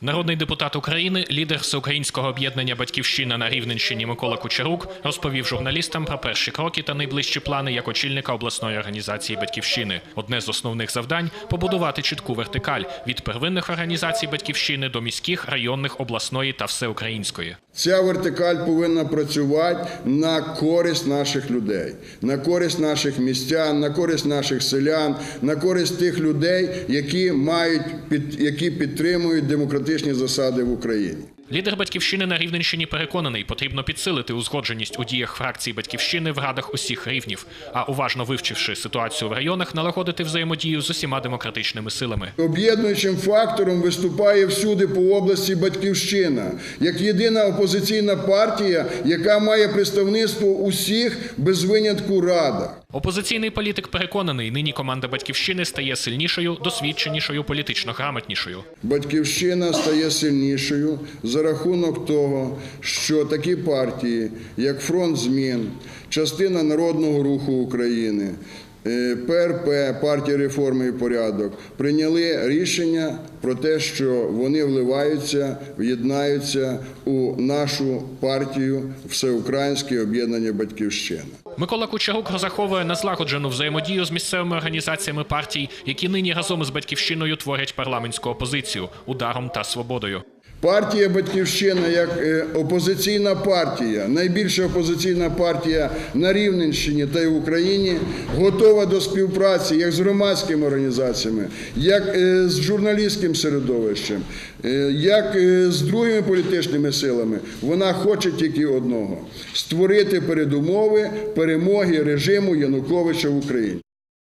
Народний депутат України, лідер всеукраїнського об'єднання Батьківщина на Рівненщині Микола Кучерук розповів журналістам про перші кроки та найближчі плани як очільника обласної організації Батьківщини. Одне з основних завдань побудувати чітку вертикаль від первинних організацій Батьківщини до міських, районних, обласної та всеукраїнської. Ця вертикаль повинна працювати на користь наших людей, на користь наших містян, на користь наших селян, на користь тих людей, які мають які підтримують демократичні засади в Україні. Лідер батьківщини на Рівненщині переконаний, потрібно підсилити узгодженість у діях фракцій батьківщини в радах усіх рівнів, а уважно вивчивши ситуацію в районах, налагодити взаємодію з усіма демократичними силами. Об'єднуючим фактором виступає всюди по області Батьківщина як єдина опозиційна партія, яка має представництво усіх без винятку радах. Опозиційний політик переконаний, нині команда батьківщини стає сильнішою, досвідченішою, політично грамотнішою. Батьківщина стає сильнішою за рахунок того, що такі партії, як Фронт змін, частина Народного руху України, ПРП, партія реформи і порядок, прийняли рішення про те, що вони вливаються, в'єднаються у нашу партію Всеукраїнське об'єднання Батьківщина. Микола Кучерук розраховує на злагоджену взаємодію з місцевими організаціями партій, які нині разом з батьківщиною творять парламентську опозицію ударом та свободою. Партія Батьківщина як е, опозиційна партія, найбільша опозиційна партія на Рівненщині та й в Україні, готова до співпраці як з громадськими організаціями, як е, з журналістським середовищем, е, як з другими політичними силами. Вона хоче тільки одного створити передумови перемоги режиму Януковича в Україні.